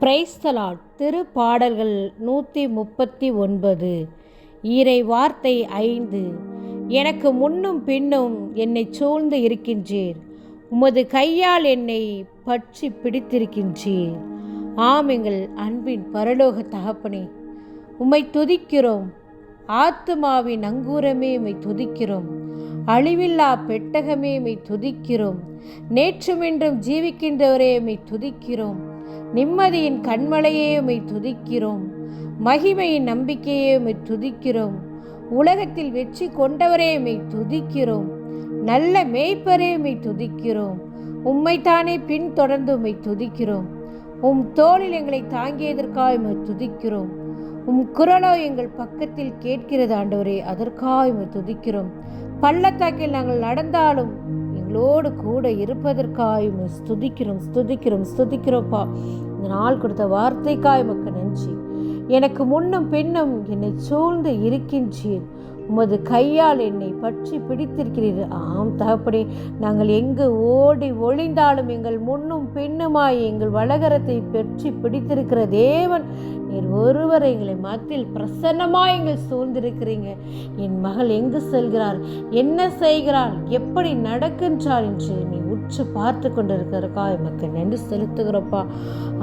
Praise the Lord திருப்பாடல்கள் நூற்றி முப்பத்தி ஒன்பது. ஈரை வார்த்தை ஐந்து. எனக்கு முன்னும் பின்னும் என்னை சூழ்ந்து இருக்கின்றீர். உமது கையால் என்னை பற்றி பிடித்திருக்கின்றீர். ஆம் எங்கள் அன்பின் பரலோக தகப்பனே உம்மை துதிக்கிறோம். ஆத்துமாவின் அங்கூரமே உம்மை துதிக்கிறோம். அழிவில்லா பெட்டகமே உம்மை துதிக்கிறோம். நேற்றுமின்றும் ஜீவிக்கின்றவரே உம்மை துதிக்கிறோம். நிம்மதியின் கண்மலையே உமை துதிக்கிறோம். மகிமையின் நம்பிக்கையே உமை துதிக்கிறோம். உலகத்தில் வெற்றி கொண்டவரே உமை துதிக்கிறோம். நல்ல மேய்ப்பரே உமை துதிக்கிறோம். உம்மைத்தானே பின்தொடர்ந்து உம்மை துதிக்கிறோம். உம் தோளில் எங்களை தாங்கியதற்காக உமை துதிக்கிறோம். உம் குரலோ எங்கள் பக்கத்தில் கேட்கிறது ஆண்டவரே அதற்காக உமை துதிக்கிறோம். பள்ளத்தாக்கில் நாங்கள் நடந்தாலும் எங்களோடு கூட இருப்பதற்காக ஸ்துதிக்கிறோம் ஸ்துதிக்கிறோம் ஸ்துதிக்கிறோப்பா இந்த நாள் கொடுத்த வார்த்தைக்காய் உமக்கு நன்றி. எனக்கு முன்னும் பின்னும் என்னை சூழ்ந்து இருக்கின்றீர். உமது கையால் என்னை பற்றி பிடித்திருக்கிறீர். ஆம் தகப்படி நாங்கள் எங்கு ஓடி ஒளிந்தாலும் எங்கள் முன்னும் பின்னுமாய் எங்கள் வளகரத்தை பற்றி பிடித்திருக்கிற தேவன் நீர் ஒருவரை எங்களை மத்தியில் பிரசன்னமாக எங்கள் சூழ்ந்திருக்கிறீங்க. என் மகள் எங்கு செல்கிறார் என்ன செய்கிறாள்? எப்படி நடக்கின்றார் என்று நீ உற்று பார்த்து கொண்டிருக்கிறக்கா எமக்கு நன்றி செலுத்துகிறப்பா.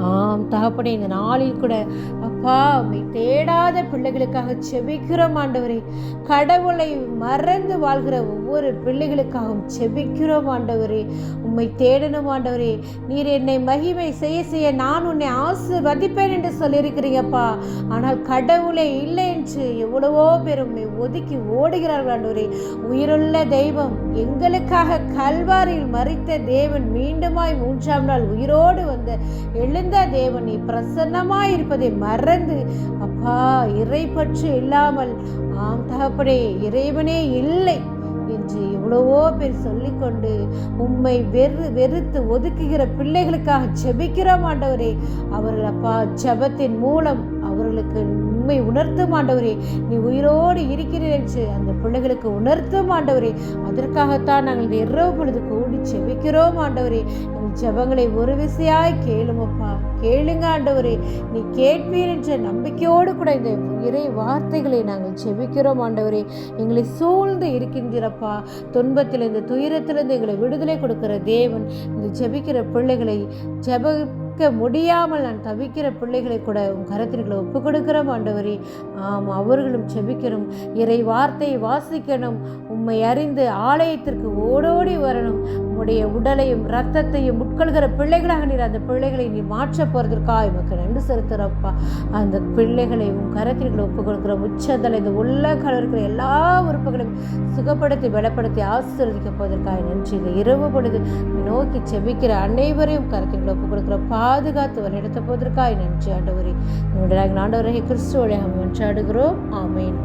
ஆம் தகப்படே இந்த நாளில் கூட அப்பா உம்மை தேடாத பிள்ளைகளுக்காக செபிக்கிறோம் ஆண்டவரே. கடவுளை மறந்து வாழ்கிற ஒவ்வொரு பிள்ளைகளுக்காகவும் செபிக்கிறோம் ஆண்டவரே. உம்மை தேடணும் ஆண்டவரே. நீர் என்னை மகிமை செய்ய செய்ய நான் உன்னை ஆசிர்வதிப்பேன் என்று சொல்லியிருக்கிறீங்கப்பா. ஆனால் கடவுளே இல்லை என்று எவ்வளவோ பேர் உண்மை ஒதுக்கி ஓடுகிறார்கள் ஆண்டவரே. உயிருள்ள தெய்வம் எங்களுக்காக கல்வாரியில் மறித்த தேவன் மீண்டுமாய் மூன்றாம் நாள் உயிரோடு வந்த எழுந்த தேவன் நீ பிரசன்னமாய் இருப்பதை மறந்து அப்பா இறை பற்று இல்லாமல் ஆம் தகப்படே இறைவனே இல்லை என்று எவ்வளவோ பேர் சொல்லிக்கொண்டு உம்மை வெறு வெறுத்து ஒதுக்குகிற பிள்ளைகளுக்காக செபிக்கிறோம் ஆண்டவரே. அவர்கள் அப்பா ஜபத்தின் மூலம் அவர்களுக்கு உண்மை உணர்த்தும் ஆண்டவரே. நீ உயிரோடு இருக்கிறீர்கள் என்று அந்த பிள்ளைகளுக்கு உணர்த்தும் ஆண்டவரே. அதற்காகத்தான் நாங்கள் இந்த இரவு பொழுது கூடி செபிக்கிறோம் ஆண்டவரே. எங்கள் ஜெபங்களை ஒரு விசையாய் கேளுமப்பா கேளுங்க ஆண்டவரே. நீ கேட்பீர் என்ற நம்பிக்கையோடு கூட இந்த இறை வார்த்தைகளை நாங்கள் செபிக்கிறோம் ஆண்டவரே. எங்களை சூழ்ந்து இருக்கின்றப்பா துன்பத்திலிருந்து துயரத்திலிருந்து எங்களை விடுதலை கொடுக்கிற தேவன். இந்த ஜெபிக்கிற பிள்ளைகளை ஜெப ஜெபிக்க முடியாமல் நான் தவிக்கிற பிள்ளைகளை கூட உன் கரத்திற்குள்ள ஒப்பு கொடுக்கிறோம் ஆண்டவரி. ஆம் அவர்களும் செபிக்கிறோம் இறை வார்த்தையை வாசிக்கணும். உம்மை அறிந்து ஆலயத்திற்கு ஓடோடி வரணும். உம்முடைய உடலையும் ரத்தத்தையும் உட்கொள்கிற பிள்ளைகளாக நீர் அந்த பிள்ளைகளை நீ மாற்ற போகிறதற்காக இவக்கு நன்றி செலுத்துகிறப்பா அந்த பிள்ளைகளை உன் கரத்திற்குள்ள ஒப்பு கொடுக்குற உச்சத்தில் இந்த உள்ள இருக்கிற எல்லா உறுப்புகளையும் சுகப்படுத்தி பலப்படுத்தி ஆசீர்வதிக்க போவதற்காக நன்றி. இந்த இரவு பொழுது நோக்கி செபிக்கிற அனைவரையும் கரத்திற்குள்ள ஒப்பு கொடுக்குறப்பா பாதுகாத்து வழிநடத்த போவதற்காக நன்றி ஆண்டவரே. நம்முடைய ஆண்டவரே கிறிஸ்துவோட மன்றாடுகிறோம் ஆமேன்.